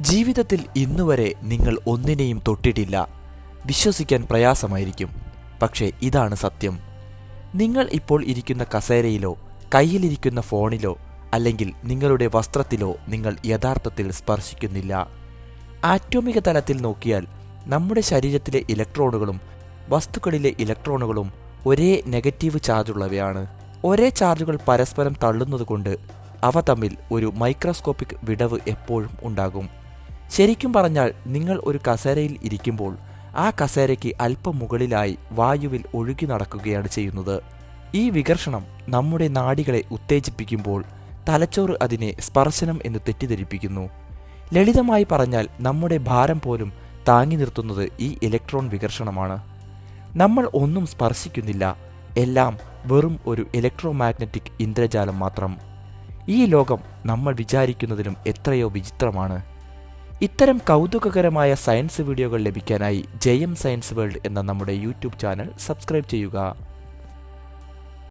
ജീവിതത്തിൽ ഇന്നുവരെ നിങ്ങൾ ഒന്നിനെയും തൊട്ടിട്ടില്ല. വിശ്വസിക്കാൻ പ്രയാസമായിരിക്കും. പക്ഷേ ഇതാണ് സത്യം. നിങ്ങൾ ഇപ്പോൾ ഇരിക്കുന്ന കസേരയിലോ കയ്യിലിരിക്കുന്ന ഫോണിലോ അല്ലെങ്കിൽ നിങ്ങളുടെ വസ്ത്രത്തിലോ നിങ്ങൾ യഥാർത്ഥത്തിൽ സ്പർശിക്കുന്നില്ല. ആറ്റോമിക തലത്തിൽ നോക്കിയാൽ നമ്മുടെ ശരീരത്തിലെ ഇലക്ട്രോണുകളും വസ്തുക്കളിലെ ഇലക്ട്രോണുകളും ഒരേ നെഗറ്റീവ് ചാർജുള്ളവയാണ്. ഒരേ ചാർജുകൾ പരസ്പരം തള്ളുന്നതുകൊണ്ട് അവ തമ്മിൽ ഒരു മൈക്രോസ്കോപ്പിക് വിടവ് എപ്പോഴും ഉണ്ടാകും. ശരിക്കും പറഞ്ഞാൽ നിങ്ങൾ ഒരു കസേരയിൽ ഇരിക്കുമ്പോൾ ആ കസേരയ്ക്ക് അല്പം മുകളിലായി വായുവിൽ ഒഴുകി നടക്കുകയാണ് ചെയ്യുന്നത്. ഈ വികർഷണം നമ്മുടെ നാടികളെ ഉത്തേജിപ്പിക്കുമ്പോൾ തലച്ചോറ് അതിനെ സ്പർശനം എന്ന് തെറ്റിദ്ധരിപ്പിക്കുന്നു. ലളിതമായി പറഞ്ഞാൽ നമ്മുടെ ഭാരം പോലും താങ്ങി നിർത്തുന്നത് ഈ ഇലക്ട്രോൺ വികർഷണമാണ്. നമ്മൾ ഒന്നും സ്പർശിക്കുന്നില്ല എല്ലാം വെറും ഒരു ഇലക്ട്രോമാഗ്നറ്റിക് ഇന്ദ്രജാലം മാത്രം. ഈ ലോകം നമ്മൾ വിചാരിക്കുന്നതിലും എത്രയോ വിചിത്രമാണ്. ഇത്തരം കൗതുകകരമായ സയൻസ് വീഡിയോകൾ ലഭിക്കാനായി ജയം സയൻസ് വേൾഡ് എന്ന നമ്മുടെ യൂട്യൂബ് ചാനൽ സബ്സ്ക്രൈബ് ചെയ്യുക.